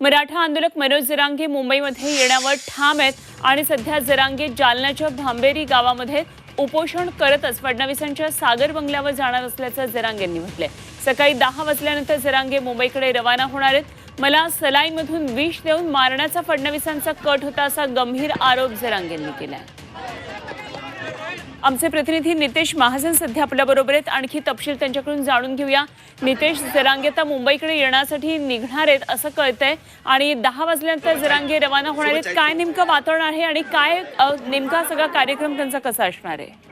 मराठा आंदोलक मनोज जरांगे मुंबईमध्ये येण्यावर ठाम आहेत आणि सध्या जरांगे जालन्याच्या भांबेरी गावामध्ये उपोषण करतच फडणवीसांच्या सागर बंगल्यावर जाणार असल्याचं जरांगेंनी म्हटलंय. सकाळी दहा वाजल्यानंतर जरांगे मुंबईकडे रवाना होणार आहेत. मला सलाईमधून विष देऊन मारण्याचा फडणवीसांचा कट होता असा गंभीर आरोप जरांगेंनी आहे आमचे प्रतिनिधी नितेश महाजन सध्या आपल्याबरोबर आहेत. आणखी तपशील त्यांच्याकडून जाणून घेऊया. नितेश जरांगे आता मुंबईकडे येण्यासाठी निघणार आहेत असं कळतंय. आणि दहा वाजल्यानंतर जरांगे रवाना होणार आहेत. काय नेमकं वातावरण आहे आणि काय नेमका सगळा कार्यक्रम त्यांचा कसा असणार आहे?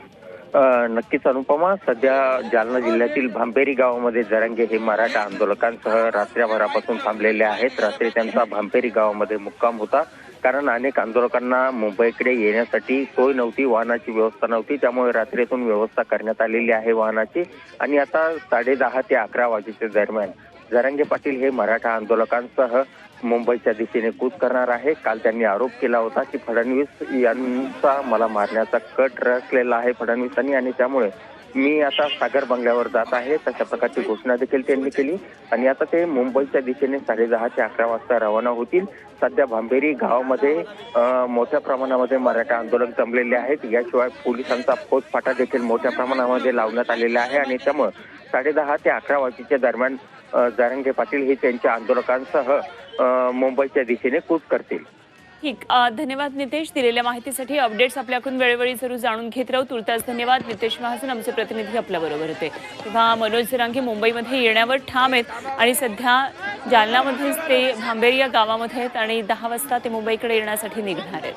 नक्कीच अनुपमा सध्या जालना जिल्ह्यातील भांपेरी गावामध्ये जरांगे हे मराठा आंदोलकांसह रात्र्याभरापासून थांबलेले आहेत. रात्री त्यांचा भांपेरी गावामध्ये मुक्काम होता. कारण अनेक आंदोलकांना मुंबईकडे येण्यासाठी सोय नव्हती वाहनाची व्यवस्था नव्हती. त्यामुळे रात्रीतून व्यवस्था करण्यात आलेली आहे वाहनाची. आणि आता साडे दहा ते अकरा वाजेच्या दरम्यान जरांगे पाटील हे मराठा आंदोलकांसह मुंबईच्या दिशेने कूच करणार आहे. काल त्यांनी आरोप केला होता की फडणवीस यांचा मला मारण्याचा कट रचलेला आहे फडणवीसांनी. आणि त्यामुळे मी आता सागर बंगल्यावर जात आहे. तशा प्रकारची घोषणा देखील त्यांनी केली. आणि आता ते मुंबईच्या दिशेने साडेदहा ते अकरा वाजता रवाना होतील. सध्या भांबेरी गावामध्ये मोठ्या प्रमाणामध्ये मराठा आंदोलन जमलेले आहेत. याशिवाय पोलिसांचा फौजफाटा देखील मोठ्या प्रमाणामध्ये लावण्यात आलेला आहे. आणि त्यामुळे साडेदहा ते अकरा वाजेच्या दरम्यान जारंगे पाटील हे त्यांच्या आंदोलकांसह मुंबईच्या दिशेने कूच करतील. ठीक धन्यवाद नितेश दिलेल्या माहितीसाठी अपडेट्स आपल्याकडून वेळोवेळी जरूर जाणून घेत राहू. तुर्तास धन्यवाद. नितेश महाजन आमचे प्रतिनिधी आपल्याबरोबर होते. तेव्हा मनोज जरांगे मुंबईमध्ये येण्यावर ठाम आहेत आणि सध्या जालनामध्येच ते भांबेरिया गावामध्ये आहेत आणि दहा वाजता ते मुंबईकडे येण्यासाठी निघणार आहेत.